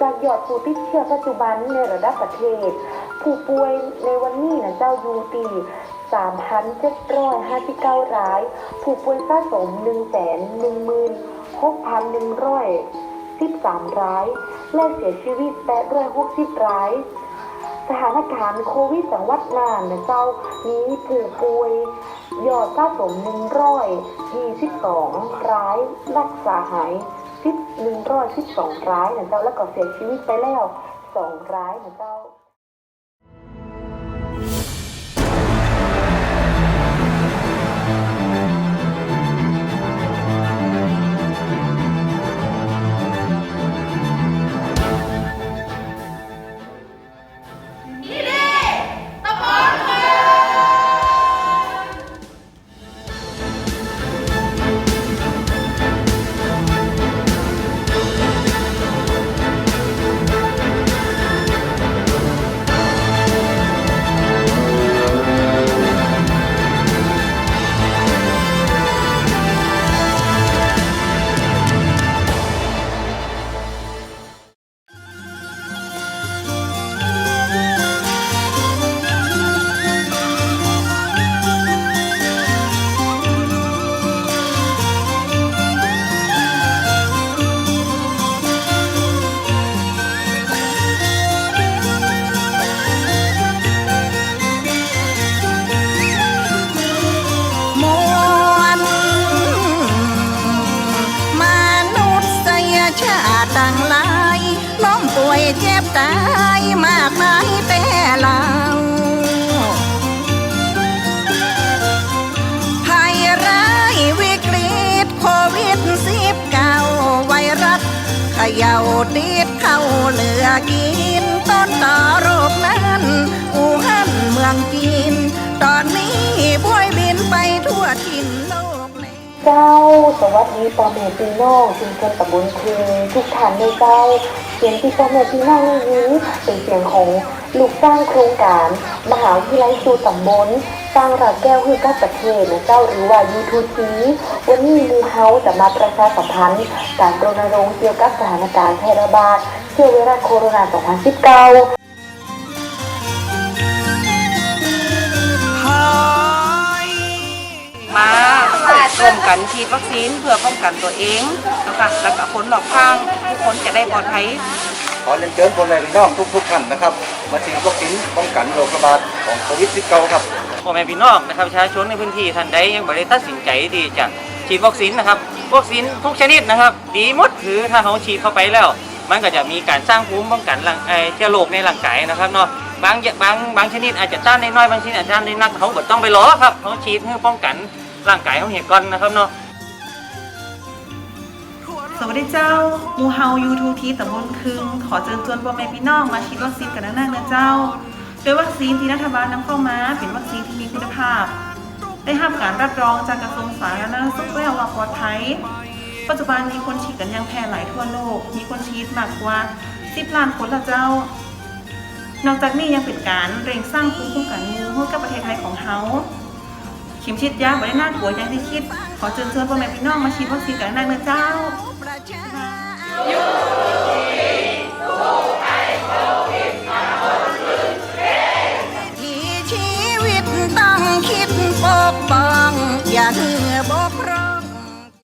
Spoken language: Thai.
จากยอดผู้ติดเชื้อปัจจุบันในระดับประเทศ ผู้ป่วยในวันนี้นะเจ้ายูตี3,759ราย ผู้ป่วยสะสม 116,113 ราย และเสียชีวิต 860 ราย สถานการณ์โควิดจังหวัดน่านนะเจ้ามีผู้ป่วยยอดสะสม 122 ราย รักษาหาย ทิศหนึ่งร้อยทิศสองร้ายเหมือนเจ้าแล้วก็เสียชีวิตไปแล้วสองร้ายเหมือนเจ้า ชาติต่างหลายล้มป่วยเจ็บตายมากมายแต่เราภัยร้ายวิกฤตโควิดสิบเก้าไวรัสเขย่าติดเข้าเหลือกินต้นต่อโรคนั้นอู่ฮั่นเมืองจีนตอน เจ้า สวัสดีพ่อแม่พี่น้องชุมชนตำบลคืนทุกท่านเลยเจ้า เสียงที่พ่อแม่พี่น้องได้ยินเป็นเสียงของลูกสร้างโครงการ มหาวิทยาลัยสูตำบลสร้างรักแก้วคือกับประเทศนะเจ้าหรือว่า U2C วันนี้มูเฮาจะมาประชาสัมพันธ์การรณรงค์เกี่ยวกับสถานการณ์แพร่ระบาดเชื้อไวรัสโคโรนา 2019 กันฉีดวัคซีนเพื่อป้องกันตัวเองนะคะแล้วก็คนรอบข้างทุกคนจะได้ปลอดภัยขอเรียนเชิญคนในพี่น้องทุกๆท่านนะครับ มาฉีดวัคซีนป้องกันโรคระบาดของโควิด -19 ครับพ่อแม่พี่น้องนะครับประชาชนในพื้นที่ท่านใดยังไม่ได้ตัดสินใจที่จะฉีดวัคซีนนะครับวัคซีนทุกชนิดนะครับ ดีหมดคือถ้าเขาฉีดเข้าไปแล้ว มันก็จะมีการสร้างภูมิป้องกันร่างเอ่อเชื้อโรคในร่างกายนะครับเนาะบางบางบางชนิดอาจจะต้านได้น้อยบางชนิดอาจจะต้านได้นักเขาก็ต้องไปรอครับเขาฉีดเพื่อป้องกัน ร่างกายเขาเหตุก่อนนะครับเนาะสวัสดีเจ้ามูเฮายูทูทีตำบลคึง ขอเชิญชวนพ่อแม่พี่น้องมาฉีดวัคซีนกันนักๆนะเจ้า โดยวัคซีนที่รัฐบาลนำเข้ามาเป็นวัคซีนที่มีคุณภาพ ได้รับการรับรองจากกระทรวงสาธารณสุขแล้วว่าปลอดภัย ปัจจุบันมีคนฉีดกันอยังแพร่หลายทั่วโลก มีคนฉีดมากกว่า 10 ล้านคนละเจ้า นอกจากนี้ยังเป็นการเร่งสร้างภูมิคุ้มกันหมู่ให้กับประเทศไทยของเฮา เข็มฉีดยาบริหน่ากลัวยังที่คิด ขอเชิญชวนพ่อแม่พี่น้องมาฉีดวัคซีนกันได้เมื่อเจ้าที่ชีวิตต้องคิดปกป้อง